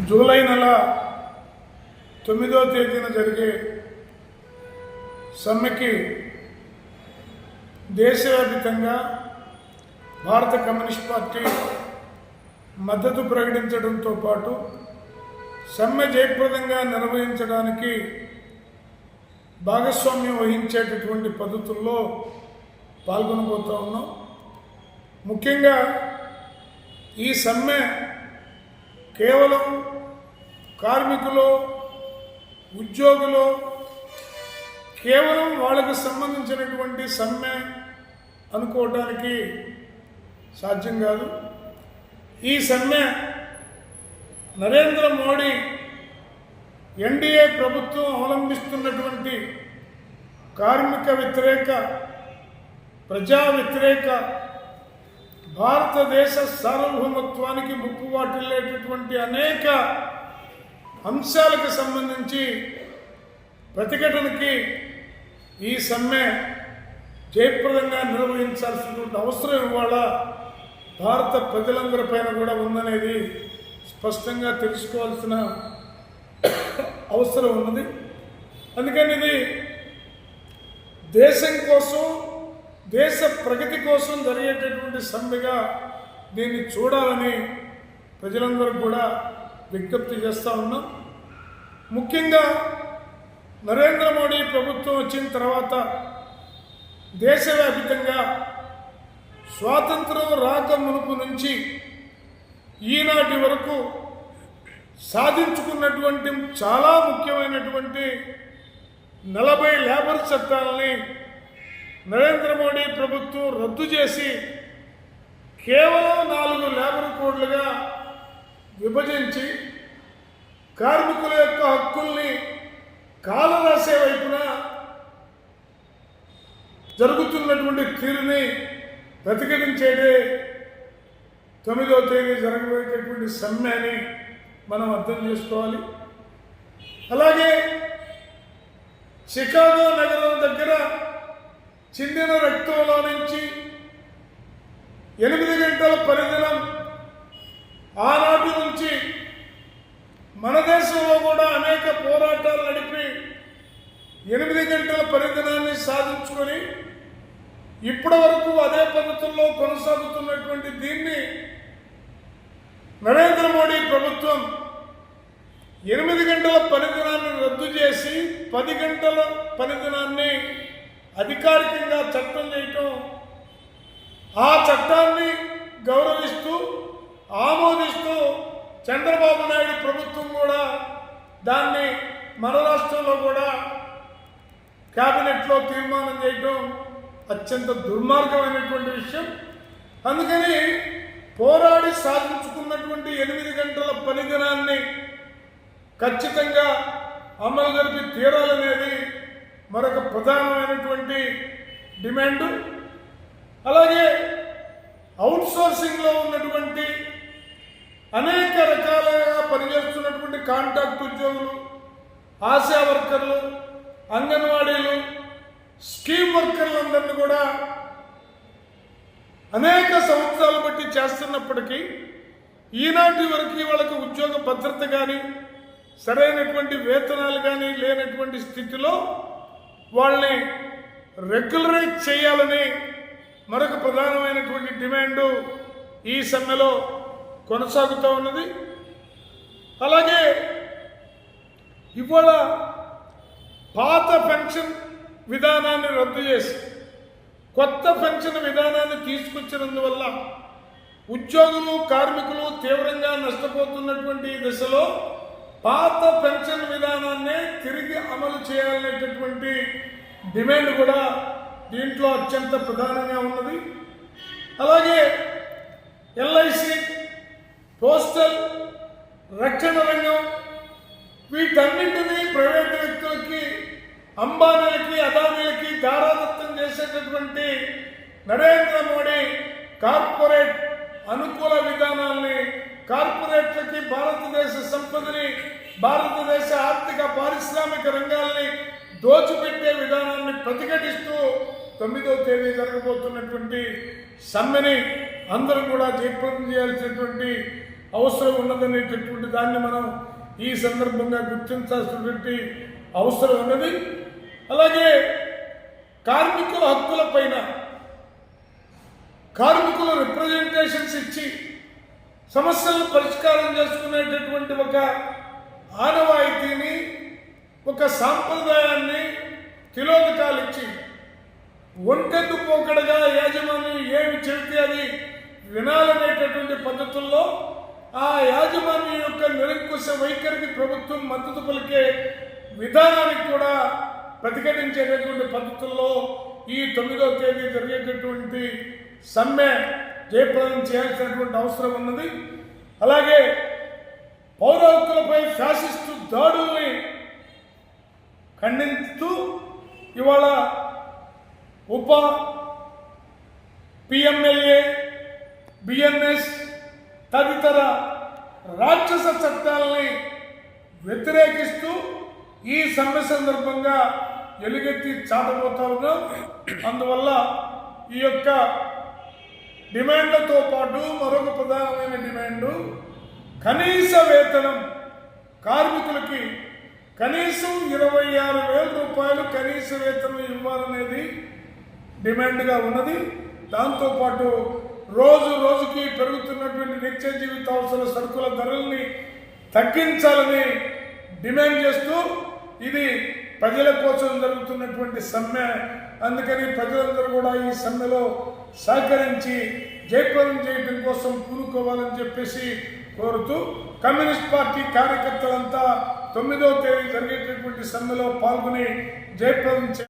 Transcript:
July నెల తొమ్మిదో తేదీన జరిగే సమ్మెకి దేశవ్యాప్తంగా భారత కమ్యూనిస్ట్ పార్టీ మద్దతు ప్రకటించడంతో పాటు సమ్మె జయప్రదంగా నిర్వహించడానికి భాగస్వామ్యం వహించేటటువంటి పద్ధతుల్లో పాల్గొనబోతూ ఉన్నాం. ముఖ్యంగా ఈ సమ్మె కేవలం కార్మికులు ఉద్యోగులు కేవలం వాళ్ళకు సంబంధించినటువంటి సమ్మె అనుకోవడానికి సాధ్యం కాదు. ఈ సమ్మె నరేంద్ర మోడీ ఎన్డీఏ ప్రభుత్వం అవలంబిస్తున్నటువంటి కార్మిక వ్యతిరేక ప్రజా వ్యతిరేక భారతదేశ సార్వభౌమత్వానికి ముప్పు వాటిల్లేటటువంటి అనేక అంశాలకు సంబంధించి ప్రతిఘటనకి ఈ సమ్మె జయప్రదంగా నిర్వహించాల్సినటువంటి అవసరం ఇవాళ భారత ప్రజలందరి పైన కూడా ఉందనేది స్పష్టంగా తెలుసుకోవాల్సిన అవసరం ఉన్నది. అందుకని ఇది దేశం కోసం దేశ ప్రగతి కోసం జరిగేటటువంటి సమ్మెగా దీన్ని చూడాలని ప్రజలందరూ కూడా విజ్ఞప్తి చేస్తూ ఉన్నాం. ముఖ్యంగా నరేంద్ర మోడీ ప్రభుత్వం వచ్చిన తర్వాత దేశవ్యాప్తంగా స్వాతంత్రం రాక మునుపు నుంచి ఈనాటి వరకు సాధించుకున్నటువంటి చాలా ముఖ్యమైనటువంటి నలభై లేబర్ చట్టాలని నరేంద్ర మోడీ ప్రభుత్వం రద్దు చేసి కేవలం నాలుగు లేబర్ కోడ్లుగా విభజించి కార్మికుల యొక్క హక్కుల్ని కాలరాసే వైపున జరుగుతున్నటువంటి తీరుని ప్రతిఘటించేదే తొమ్మిదవ తేదీ జరగబోయేటటువంటి సమ్మె అని మనం అర్థం చేసుకోవాలి. అలాగే చికాగో నగరం దగ్గర చిందిన రక్తంలో నుంచి ఎనిమిది గంటల పరిదినం ఆనాటి నుంచి మన దేశంలో కూడా అనేక పోరాటాలు నడిపి ఎనిమిది గంటల పరిదినాన్ని సాధించుకొని ఇప్పటి వరకు అదే పద్ధతుల్లో కొనసాగుతున్నటువంటి దీన్ని నరేంద్ర మోడీ ప్రభుత్వం ఎనిమిది గంటల పనిదినాన్ని రద్దు చేసి పది గంటల పనిదినాన్ని అధికారికంగా చట్టం చేయటం ఆ చట్టాన్ని గౌరవిస్తూ ఆమోదిస్తూ చంద్రబాబు నాయుడు ప్రభుత్వం కూడా దాన్ని మన రాష్ట్రంలో కూడా క్యాబినెట్లో తీర్మానం చేయటం అత్యంత దుర్మార్గమైనటువంటి విషయం. అందుకని పోరాడి సాధించుకున్నటువంటి ఎనిమిది గంటల పనిదినాన్ని ఖచ్చితంగా అమలు జరిపి తీరాలనేది మరొక ప్రధానమైనటువంటి డిమాండు. అలాగే అవుట్సోర్సింగ్లో ఉన్నటువంటి అనేక రకాలుగా పనిచేస్తున్నటువంటి కాంట్రాక్ట్ ఉద్యోగులు ఆశా వర్కర్లు అంగన్వాడీలు స్కీమ్ వర్కర్లందరినీ కూడా అనేక సంవత్సరాలు బట్టి చేస్తున్నప్పటికీ ఈనాటి వరకు వాళ్ళకి ఉద్యోగ భద్రత కానీ సరైనటువంటి వేతనాలు కానీ లేనటువంటి స్థితిలో వాళ్ళని రెగ్యులరైజ్ చేయాలని మరొక ప్రధానమైనటువంటి డిమాండు ఈ సమ్మెలో కొనసాగుతూ ఉన్నది. అలాగే ఇవాళ పాత పెన్షన్ విధానాన్ని రద్దు చేసి కొత్త పెన్షన్ విధానాన్ని తీసుకొచ్చినందువల్ల ఉద్యోగులు కార్మికులు తీవ్రంగా నష్టపోతున్నటువంటి ఈ దశలో పాత పెన్షన్ విధానాన్ని తిరిగి అమలు చేయాలనేటటువంటి డిమాండ్ కూడా దీంట్లో అత్యంత ప్రధానంగా ఉన్నది. అలాగే ఎల్ఐసి పోస్టల్ రక్షణ రంగం వీటన్నింటినీ ప్రైవేట్ వ్యక్తులకి అంబానీలకి అదానీలకి దారాదత్తం చేసేటటువంటి నరేంద్ర మోడీ కార్పొరేట్ అనుకూల విధానాల్ని కార్పొరేట్లకి భారతదేశ సంపదని భారతదేశ ఆర్థిక పారిశ్రామిక రంగాల్ని దోచిపెట్టే విధానాన్ని ప్రతిఘటిస్తూ తొమ్మిదో తేదీ జరగబోతున్నటువంటి సమ్మెని అందరూ కూడా జయప్రదం చేయాల్సినటువంటి అవసరం ఉన్నదనేటటువంటి దాన్ని మనం ఈ సందర్భంగా గుర్తించాల్సినటువంటి అవసరం ఉన్నది. అలాగే కార్మికుల హక్కుల పైన కార్మికుల రిప్రజెంటేషన్స్ ఇచ్చి సమస్యలను పరిష్కారం చేసుకునేటటువంటి ఒక ఆనవాయితీని ఒక సాంప్రదాయాన్ని తిలోదకాలు ఇచ్చి ఒంటెద్దు పోకడగా యాజమాన్యం ఏమి చెబితే అది వినాలనేటటువంటి పద్ధతుల్లో ఆ యాజమాన్యం యొక్క నిరంకుశ వైఖరికి ప్రభుత్వం మద్దతు పలికే విధానానికి కూడా ప్రతిఘటించేటటువంటి పద్ధతుల్లో ఈ తొమ్మిదవ తేదీ జరిగేటటువంటి సమ్మె జయప్రదం చేయాల్సినటువంటి అవసరం ఉన్నది. అలాగే పౌర హక్కులపై శాసిస్తూ దాడుల్ని ఖండిస్తూ ఇవాళ ఉప పిఎంఎల్ఏ బిఎన్ఎస్ తదితర రాక్షస చట్టాలని వ్యతిరేకిస్తూ ఈ సమ్మె సందర్భంగా ఎలుగెత్తి చాటబోతా ఉన్నాం. అందువల్ల ఈ యొక్క డిమాండ్లతో పాటు మరొక ప్రధానమైన డిమాండు కనీస వేతనం కార్మికులకి కనీసం ఇరవై ఆరు వేల రూపాయలు కనీస వేతనం ఇవ్వాలనేది డిమాండ్గా ఉన్నది. దాంతోపాటు రోజు రోజుకి పెరుగుతున్నటువంటి నిత్య జీవిత అవసర సరుకుల ధరల్ని తగ్గించాలని డిమాండ్ చేస్తూ ఇది ప్రజల కోసం జరుగుతున్నటువంటి సమ్మె. అందుకని ప్రజలందరూ కూడా ఈ సమ్మెలో సహకరించి జయప్రదం చేయడం కోసం పూనుకోవాలని చెప్పేసి కోరుతూ కమ్యూనిస్ట్ పార్టీ కార్యకర్తలంతా తొమ్మిదవ తేదీ జరిగేటటువంటి సమ్మెలో పాల్గొని జయప్రదం చే